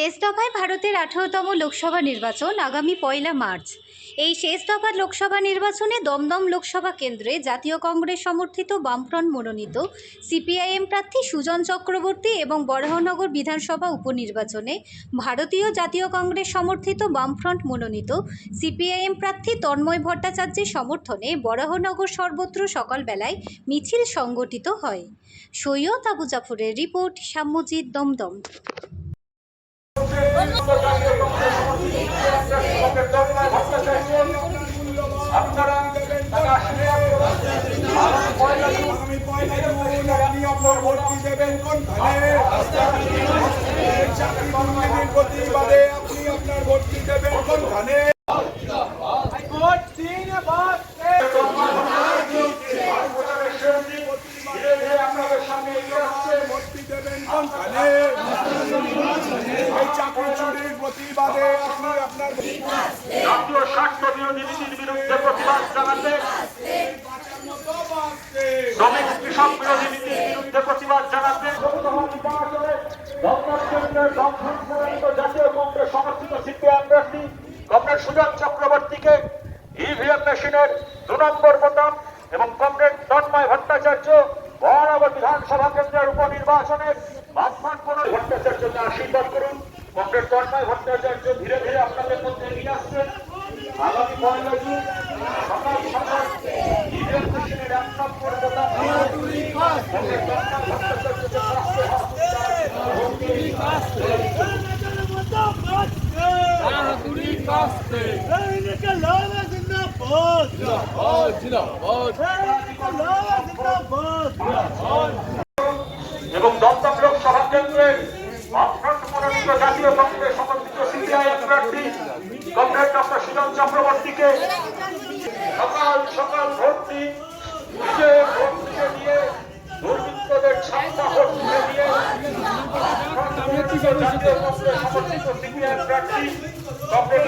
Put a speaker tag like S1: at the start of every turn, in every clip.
S1: শেষ দফায় ভারতের আঠারোতম লোকসভা নির্বাচন আগামী পয়লা মার্চ। এই শেষ দফার লোকসভা নির্বাচনে দমদম লোকসভা কেন্দ্রে জাতীয় কংগ্রেস সমর্থিত বামফ্রন্ট মনোনীত সিপিআইএম প্রার্থী সুজন চক্রবর্তী এবং বরাহনগর বিধানসভা উপনির্বাচনে ভারতীয় জাতীয় কংগ্রেস সমর্থিত বামফ্রন্ট মনোনীত সিপিআইএম প্রার্থী তন্ময় ভট্টাচার্যের সমর্থনে বরাহনগর সর্বত্র সকালবেলায় মিছিল সংগঠিত হয়। সৈয়দ আবু জাফরের রিপোর্ট, শ্যামজিৎ, দমদম।
S2: আপনারা
S3: ভোটটি দেবেন? কোন প্রতিবাদে আপনি আপনার ভোটটি দেবেন? কোনখানে
S2: ধীরে ধীরে আপনাদের সামনে এগিয়ে আসছে
S3: ভোটটি দেবেন কোনখানে এই চাকরি চুরির প্রতিবাদে আপনি আপনার
S2: জাতীয় স্বার্থ বিরোধী নীতির বিরুদ্ধে প্রতিবাদ জানাতে শ্রমিক কৃষক বিরোধী নীতির বিরুদ্ধে প্রতিবাদ জানাতে জাতীয় কংগ্রেস সমর্থিত সিপিআইএম প্রার্থী কমরেড সুজন চক্রবর্তীকে ইভিএম মেশিনের দু নম্বর বোতাম এবং কমরেড তন্ময় ভট্টাচার্য মহানগর বিধানসভা কেন্দ্রের উপনির্বাচনে বামফ্রন্ট কোনো ভট্টাচার্যকে আশীর্বাদ করুন কমরেড তন্ময় ভট্টাচার্য ধীরে ধীরে আপনাদের মধ্যে এগিয়ে আসছেন আগামী পয়লা জুন সকাল সকাল কমরেড তন্ময় ভট্টাচার্যকে প্রার্থী এবং দমদম লোকসভা কেন্দ্রের মনোনীত জাতীয় কংগ্রেস সমর্থিত সিপিআইএম প্রার্থী কংগ্রেস ডক্টর সুজন চক্রবর্তীকে সকাল সকাল ভোট দিন নিজে ভোট দিতে দিয়ে দুর্বৃত্তদের ছাপ্পা ভোট দিতে দিয়ে জাতীয় কংগ্রেস সমর্থিত সিপিআইএম প্রার্থী কংগ্রেস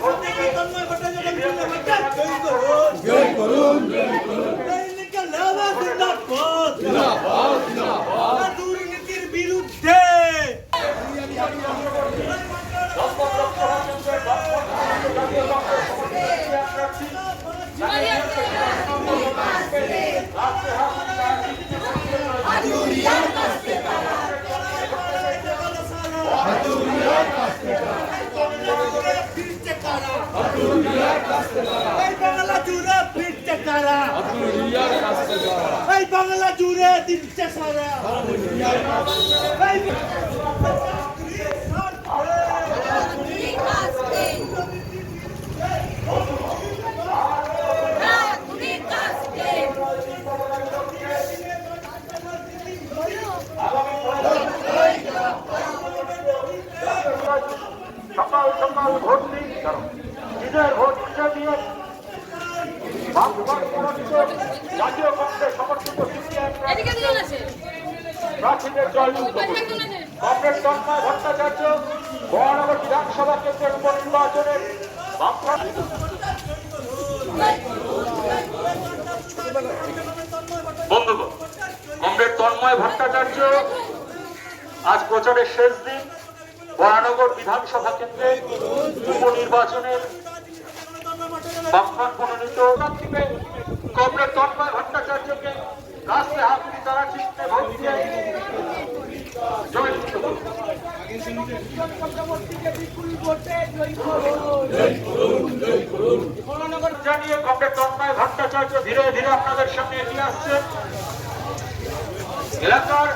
S2: ভোট দিতে
S4: দুর্নীতির বিরুদ্ধে
S2: দমদম লোকসভা কেন্দ্রের বামফ্রন্ট মনোনীত জাতীয় কংগ্রেস সমর্থিত সিপিআইএম প্রার্থী
S4: ফিরছে কারা এই বাংলা জুড়ে ফিরছে কারা এই বাংলা জুড়ে দিচ্ছে সারা।
S2: সকাল সকাল ভোট দিন। কারণ নিজের ভোট নিজে দিয়ে জাতীয় কংগ্রেস সমর্থিত প্রার্থীদের কংগ্রেস তন্ময় ভট্টাচার্য মহানগর বিধানসভা কেন্দ্রের উপনির্বাচনে বন্ধুগণ কংগ্রেস তন্ময় ভট্টাচার্য আজ প্রচারের শেষ দিন। মহানগর বিধানসভা কেন্দ্রে উপনির্বাচনের বামফ্রন্ট মনোনীত প্রার্থীকে কংগ্রেস তন্ময় ভট্টাচার্যকে কাছে হাত দিয়ে তারা চিহ্নে ভোট দিয়ে জয়যুক্ত করুন জানিয়ে কংগ্রেস তন্ময় ভট্টাচার্য ধীরে ধীরে আপনাদের সামনে এগিয়ে আসছেন এলাকার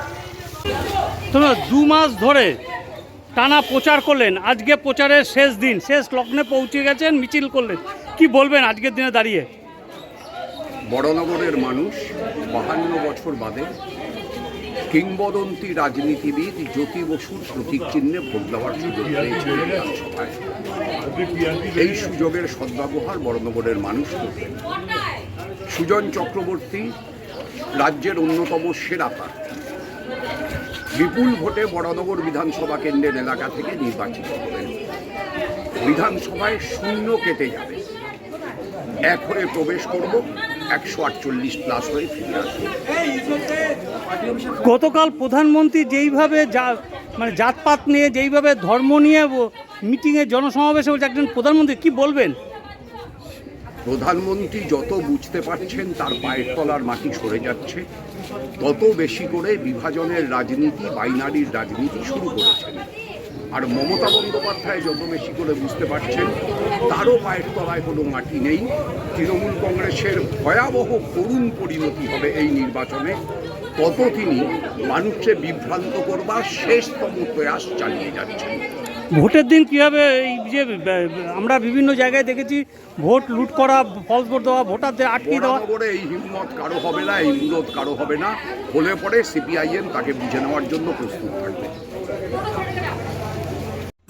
S5: তোমরা দু মাস ধরে টানা প্রচার করলেন আজকে প্রচারের শেষ দিন শেষ লগ্নে পৌঁছে গেছেন মিছিল করলেন। কি বলবেন আজকের দিনে দাঁড়িয়ে?
S6: বড়নগরের মানুষ বাহান্ন বছর বাদে কিংবদন্তি রাজনীতিবিদ জ্যোতি বসুর প্রতীক চিহ্নে ভোট দেওয়ার সুযোগ পেয়েছে বিধানসভায়। এই সুযোগের সদ্ব্যবহার বড়নগরের মানুষ করবেন সুজন চক্রবর্তী রাজ্যের অন্যতম সেরা প্রার্থী। বিপুল ভোটে বড়নগর বিধানসভা কেন্দ্রের এলাকা থেকে নির্বাচিত হবেন। বিধানসভায় শূন্য কেটে যাবে। এক হয়ে প্রবেশ করব। একশো আটচল্লিশ প্লাস হয়ে ফিরে আসবে।
S5: গতকাল প্রধানমন্ত্রী যেইভাবে যা মানে জাতপাত নিয়ে যেইভাবে ধর্ম নিয়ে মিটিংয়ে জনসমাবেশে বলছে একজন প্রধানমন্ত্রী কি বলবেন?
S6: প্রধানমন্ত্রী যত বুঝতে পারছেন তার পায়ের তলার মাটি সরে যাচ্ছে। তত বেশি করে বিভাজনের রাজনীতি বাইনারির রাজনীতি শুরু করেছেন। আর মমতা বন্দ্যোপাধ্যায় যত বেশি করে বুঝতে পারছেন তারও পায়ের তলায় কোনো মাটি নেই। তৃণমূল কংগ্রেসের ভয়াবহ করুণ পরিণতি হবে এই নির্বাচনে। তত তিনি মানুষকে বিভ্রান্ত করবার শেষতম প্রয়াস চালিয়ে যাচ্ছেন
S5: ভোটের দিন কীভাবে এই যে আমরা বিভিন্ন জায়গায় দেখেছি ভোট লুট করা ফলস ভোট দেওয়া ভোটারদের আটকে দেওয়া।
S6: করে এই হিম্মত কারও হবে না এই বিরোধ কারও হবে না। হলে পরে সিপিআইএম তাকে বুঝে নেওয়ার জন্য প্রস্তুত থাকবে।